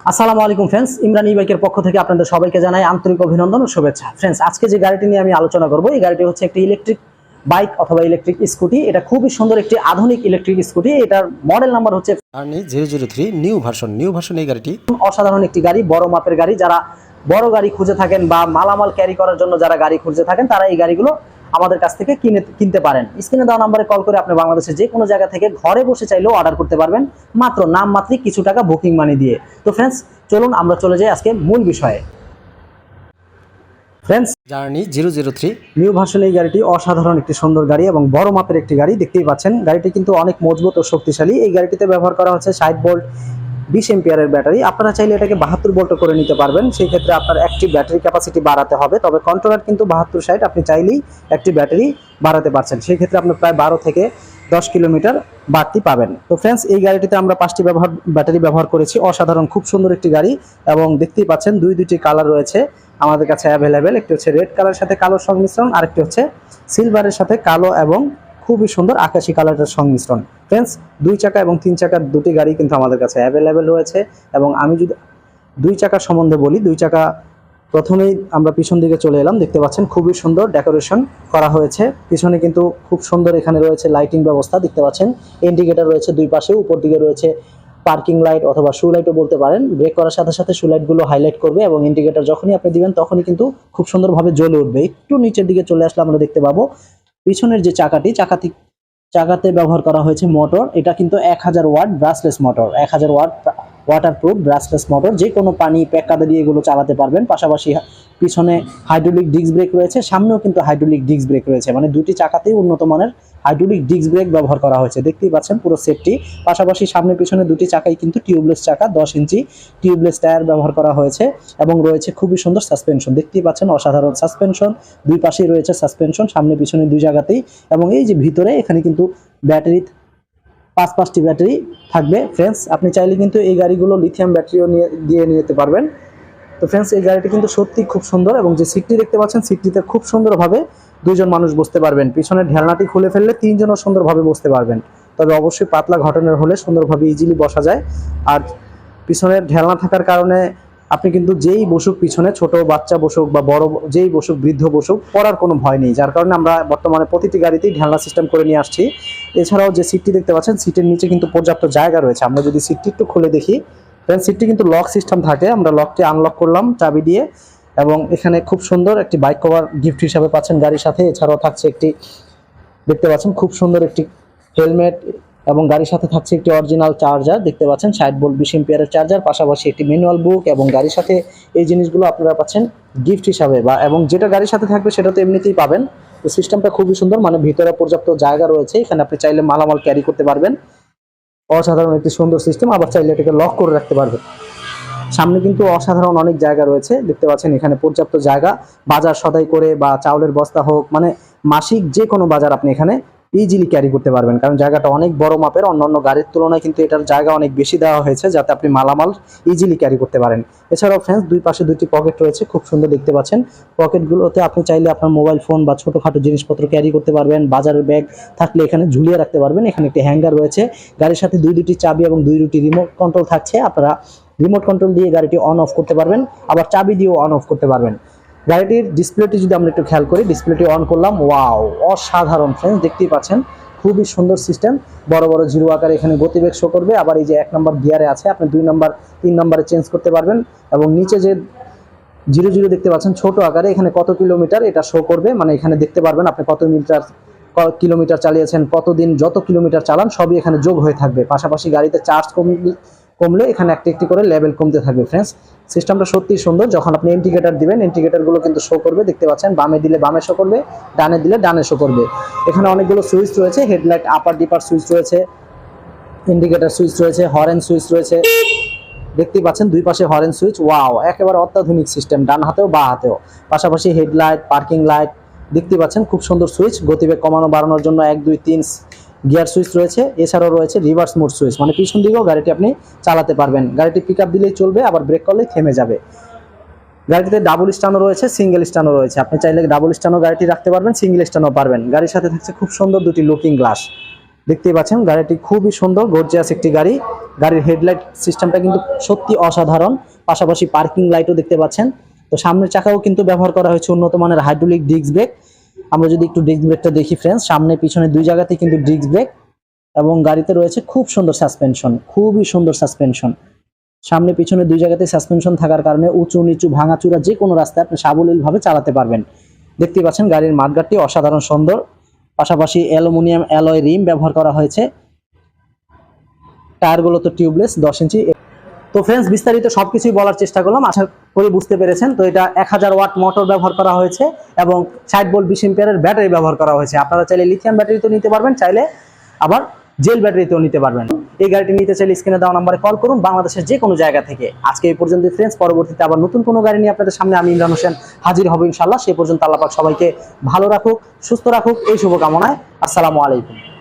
আসসালামু আলাইকুম ফ্রেন্ডস ইমরান বাইকের পক্ষ থেকে আপনাদের সবাইকে জানাই আন্তরিক অভিনন্দন ও শুভেচ্ছা। ফ্রেন্ডস আজকে যে গাড়িটি নিয়ে আমি আলোচনা করব এই গাড়িটি হচ্ছে একটি ইলেকট্রিক বাইক অথবা ইলেকট্রিক স্কুটি এটা খুবই সুন্দর একটি আধুনিক ইলেকট্রিক স্কুটি এটার মডেল নাম্বার হচ্ছে Arni zero zero three new version new version এই গাড়িটি। অসাধারণ একটি গাড়ি বড় মাপের গাড়ি। যারা বড় গাড়ি খুঁজে থাকেন বা মালামাল ক্যারি করার জন্য যারা গাড়ি খুঁজে থাকেন তারা এই গাড়িগুলো আমাদের কাছ থেকে কিনে কিনতে পারেন। স্ক্রিনে দেওয়া নাম্বারে কল করে আপনি বাংলাদেশের যে কোনো জায়গা থেকে ঘরে বসে চাইলেও অর্ডার করতে পারবেন মাত্র নাম মাত্রিক কিছু টাকা বুকিং মানি দিয়ে। তো ফ্রেন্ডস চলুন আমরা চলে যাই আজকে মূল বিষয়ে। Friends journey zero zero three. New version এই গাড়িটি অসাধারণ একটি সুন্দর গাড়ি এবং বড় মাপের একটি গাড়ি দেখতেই পাচ্ছেন। গাড়িটি কিন্তু অনেক মজবুত ও শক্তিশালী। এই গাড়িটিতে ব্যবহার করা হচ্ছে সাইড ভোল্ট বিশ এম্পিয়ারের ব্যাটারি আপনারা চাইলে এটাকে বাহাত্তর ভোল্ট করে নিতে পারবেন। সেই ক্ষেত্রে আপনার একটি ব্যাটারি ক্যাপাসিটি বাড়াতে হবে। তবে কন্ট্রোলার কিন্তু বাহাত্তর ষাট, আপনি চাইলেই একটি ব্যাটারি বাড়াতে পারছেন। সেই ক্ষেত্রে আপনি প্রায় বারো থেকে দশ কিলোমিটার বাড়তি পাবেন। তো ফ্রেন্ডস এই গাড়িটিতে আমরা পাঁচটি ব্যবহার ব্যাটারি ব্যবহার করেছি। অসাধারণ, খুব সুন্দর একটি গাড়ি এবং দেখতেই পাচ্ছেন দুই, দুইটি কালার রয়েছে আমাদের কাছে অ্যাভেলেবেল একটি হচ্ছে রেড কালারের সাথে কালো সংমিশ্রণ, আরেকটি হচ্ছে সিলভারের সাথে কালো এবং খুবই সুন্দর আকাশি কালারের সংমিশ্রণ। ফ্রেন্ডস দুই চাকা এবং তিন চাকার দুটি গাড়ি কিন্তু আমাদের কাছে অ্যাভেলেবেল রয়েছে এবং আমি যদি দুই চাকার সম্বন্ধে বলি, দুই চাকা প্রথমেই আমরা পিছন দিকে চলে এলাম, দেখতে পাচ্ছেন খুবই সুন্দর ডেকোরেশন করা হয়েছে। পিছনে কিন্তু খুব সুন্দর এখানে রয়েছে লাইটিং ব্যবস্থা, দেখতে পাচ্ছেন ইন্ডিকেটার রয়েছে দুই পাশে, উপর দিকে রয়েছে পার্কিং লাইট অথবা শু লাইটও বলতে পারেন। ব্রেক করার সাথে সাথে শু লাইটগুলো হাইলাইট করবে এবং ইন্ডিকেটার যখনই আপনি দিবেন, তখনই কিন্তু খুব সুন্দরভাবে জ্বলে উঠবে। একটু নিচের দিকে চলে আসলে আমরা দেখতে পাবো পিছনের যে চাকাটি চাকাটি, চাকাতে ব্যবহার করা হয়েছে মোটর, এটা কিন্তু এক হাজার ওয়াট ব্রাসলেস মোটর, এক হাজার watt waterproof brushless motor যে কোনো পানি প্যাকাদে দিয়ে এগুলো চালাতে পারবেন। পাশাপাশি পিছনে হাইড্রোলিক ডিস্ক ব্রেক রয়েছে, সামনেও কিন্তু হাইড্রোলিক ডিস্ক ব্রেক রয়েছে। মানে দুটি চাকাতেই উন্নত মানের হাইড্রোলিক ডিস্ক ব্রেক ব্যবহার করা হয়েছে। দেখতেই পাচ্ছেন পুরো সেটটি পাশাপাশি সামনে পিছনে দুটি চাকাই কিন্তু টিউবলেস চাকা, দশ ইঞ্চি টিউবলেস টায়ার ব্যবহার করা হয়েছে এবং রয়েছে খুবই সুন্দর সাসপেনশন দেখতেই পাচ্ছেন অসাধারণ সাসপেনশন দুই পাশেই রয়েছে সাসপেনশন সামনে পিছনে দুই জায়গাতেই এবং এই যে ভিতরে এখানে কিন্তু ব্যাটারি পাঁচ পাঁচটি ব্যাটারি থাকবে। ফ্রেন্ডস আপনি চাইলে কিন্তু এই গাড়িগুলো লিথিয়াম ব্যাটারিও নিয়ে, দিয়ে নিয়ে যেতে পারবেন। তো ফ্রেন্ডস এই গাড়িটি কিন্তু সত্যি খুব সুন্দর এবং যে সিটটি দেখতে পাচ্ছেন সিটটিতে খুব সুন্দরভাবে দুজন মানুষ বসতে পারবেন। পিছনের ঢেলনাটি খুলে ফেললে তিনজনও সুন্দরভাবে বসতে পারবেন। তবে অবশ্যই পাতলা ঘটনের হলে সুন্দরভাবে ইজিলি বসা যায়। আর পিছনের ঢেলনা থাকার কারণে আপনি কিন্তু যেই বসুক পিছনে, ছোট বাচ্চা বসুক বা বড় যেই বসুক, বৃদ্ধ বসুক, পড়ার কোনো ভয় নেই। যার কারণে আমরা বর্তমানে প্রতিটি গাড়িতেই ঢেলনা সিস্টেম করে নিয়ে আসছি। এছাড়াও যে সিটটি দেখতে পাচ্ছেন সিটের নিচে কিন্তু পর্যাপ্ত জায়গা রয়েছে। আমরা যদি সিটটি একটু খুলে দেখি দেন সিটটি কিন্তু লক সিস্টেম থাকে। আমরা লকটি আনলক করলাম চাবি দিয়ে এবং এখানে খুব সুন্দর একটি বাইক কভার গিফট হিসাবে পাচ্ছেন গাড়ির সাথে। এছাড়াও থাকছে একটি, দেখতে পাচ্ছেন, খুব সুন্দর একটি হেলমেট এবং গাড়ির সাথে থাকছে একটি অরিজিনাল চার্জার দেখতে পাচ্ছেন, ষাট ভোল্ট বিশ এম্পিয়ারের চার্জার পাশাপাশি একটি ম্যানুয়াল বুক এবং গাড়ির সাথে এই জিনিসগুলো আপনারা পাচ্ছেন গিফট হিসাবে বা এবং যেটা গাড়ির সাথে থাকবে সেটা তো এমনিতেই পাবেন। তো সিস্টেমটা খুবই সুন্দর মানে ভিতরে পর্যাপ্ত জায়গা রয়েছে, এখানে আপনি চাইলে মালামাল ক্যারি করতে পারবেন। অসাধারণ একটি সুন্দর সিস্টেম আবার চাইলে এটাকে লক করে রাখতে পারবেন। সামনে কিন্তু অসাধারণ অনেক জায়গা রয়েছে, দেখতে পাচ্ছেন এখানে পর্যাপ্ত জায়গা। বাজার সদাই করে বা চাউলের বস্তা হোক মানে মাসিক যে কোনো বাজার আপনি এখানে ইজিলি ক্যারি করতে পারবেন। কারণ জায়গাটা অনেক বড় মাপের, অন্যান্য গাড়ির তুলনায় কিন্তু এটার জায়গা অনেক বেশি দেওয়া হয়েছে যাতে আপনি মালামাল ইজিলি ক্যারি করতে পারেন। এছাড়াও ফ্রেন্ডস দুই পাশে দুইটি পকেট রয়েছে, খুব সুন্দর দেখতে পাচ্ছেন। পকেটগুলোতে আপনি চাইলে আপনার মোবাইল ফোন বা ছোটোখাটো জিনিসপত্র ক্যারি করতে পারবেন, বাজারের ব্যাগ থাকলে এখানে ঝুলিয়ে রাখতে পারবেন। এখানে একটি হ্যাঙ্গার রয়েছে। গাড়ির সাথে দুই দুটি চাবি এবং দুই দুটি রিমোট কন্ট্রোল থাকছে। আপনারা রিমোট কন্ট্রোল দিয়ে গাড়িটি অন অফ করতে পারবেন, আবার চাবি দিয়েও অন অফ করতে পারবেন। গাড়িটির ডিসপ্লেটি যদি আমরা একটু খেয়াল করি ডিসপ্লেটি অন করলাম। ওয়াও অসাধারণ ফ্রেন্ডস দেখতেই পাচ্ছেন। খুবই সুন্দর সিস্টেম বড় বড় জিরো আকারে এখানে গতিবেগ শো করবে। আবার এই যে এক নম্বর গিয়ারে আছে, আপনি দুই নম্বর তিন নম্বরে চেঞ্জ করতে পারবেন। এবং নিচে যে জিরো জিরো দেখতে পাচ্ছেন, ছোট আকারে এখানে কত কিলোমিটার এটা শো করবে? মানে এখানে দেখতে পারবেন আপনি কত মিটার কিলোমিটার চালিয়েছেন, কতদিন যত কিলোমিটার চালান, সবই এখানে যোগ হয়ে থাকবে। পাশাপাশি গাড়িতে চার্জ কমলে কমলে এখানে একটি একটি করে লেভেল কমতে থাকবে ফ্রেন্ডস সিস্টেমটা সত্যিই সুন্দর। যখন আপনি ইন্ডিকেটার দিবেন ইন্ডিকেটারগুলো কিন্তু শো করবে, দেখতে পাচ্ছেন, বামে দিলে বামে শো করবে, ডানে দিলে ডানে শো করবে। এখানে অনেকগুলো সুইচ রয়েছে হেডলাইট আপার ডিপার সুইচ রয়েছে ইন্ডিকেটার সুইচ রয়েছে হরেন সুইচ রয়েছে। দেখতেই পাচ্ছেন, দুই পাশে হরেন সুইচ ওয়াও একেবারে অত্যাধুনিক সিস্টেম ডান হাতেও, বা হাতেও। পাশাপাশি হেডলাইট পার্কিং লাইট দেখতে পাচ্ছেন, খুব সুন্দর সুইচ গতিবেগ কমানো, বাড়ানোর জন্য এক, দুই, তিন গিয়ার সুইচ রয়েছে, এছাড়াও রয়েছে রিভার্স মোড সুইচ। মানে পিছন দিকেও গাড়িটি আপনি চালাতে পারবেন। গাড়িটি পিক দিলেই চলবে, আবার ব্রেক করলেই থেমে যাবে। গাড়িটিতে ডাবল স্টানও রয়েছে সিঙ্গেল স্টানও রয়েছে। আপনি চাইলে ডাবল স্টানও গাড়িটি রাখতে পারবেন সিঙ্গেল স্টানও পারবেন। গাড়ির সাথে থাকছে খুব সুন্দর দুটি লুকিং গ্লাস দেখতেই পাচ্ছেন, গাড়িটি খুবই সুন্দর গর্জিয়াস একটি গাড়ি। গাড়ির হেডলাইট সিস্টেমটা কিন্তু সত্যি অসাধারণ। পাশাপাশি পার্কিং লাইটও দেখতে পাচ্ছেন। তো সামনের চাকাও কিন্তু ব্যবহার করা হয়েছে উন্নত মানের হাইড্রোলিক ডিস্ক ব্রেক আমরা যদি একটু ডিস্ক ব্রেকটা দেখি ফ্রেন্ডস সামনে পিছনে দুই জায়গাতেই কিন্তু ডিস্ক ব্রেক এবং গাড়িতে রয়েছে খুব সুন্দর সাসপেনশন খুবই সুন্দর সাসপেনশন সামনে পিছনে দুই জায়গাতে সাসপেনশন থাকার কারণে উঁচু, নিচু, ভাঙাচুরা যে কোনো রাস্তায় আপনি সাবলীলভাবে চালাতে পারবেন। দেখতে পাচ্ছেন গাড়ির মাঠগাটটি অসাধারণ সুন্দর। পাশাপাশি অ্যালুমিনিয়াম অ্যালয় রিম ব্যবহার করা হয়েছে। টায়ারগুলো তো টিউবলেস দশ ইঞ্চি তো ফ্রেন্ডস বিস্তারিত সবকিছুই বলার চেষ্টা করলাম। আশা করি বুঝতে পেরেছেন। তো এটা এক হাজার ওয়াট মোটর ব্যবহার করা হয়েছে এবং ষাট ভোল্ট বিশ এম্পিয়ারের ব্যাটারি ব্যবহার করা হয়েছে। আপনারা চাইলে লিথিয়াম ব্যাটারিতেও নিতে পারবেন, চাইলে আবার জেল ব্যাটারিতেও নিতে পারবেন। এই গাড়িটি নিতে চাইলে স্ক্রিনে দেওয়া নাম্বারে কল করুন বাংলাদেশের যে কোনো জায়গা থেকে। আজকে এই পর্যন্ত ফ্রেন্ডস পরবর্তীতে আবার নতুন কোনো গাড়ি নিয়ে আপনাদের সামনে আমি ইমরান হোসেন হাজির হব ইনশাল্লাহ সে পর্যন্ত আল্লাপাক সবাইকে ভালো রাখুক, সুস্থ রাখুক। এই শুভকামনায়, আসসালামু আলাইকুম।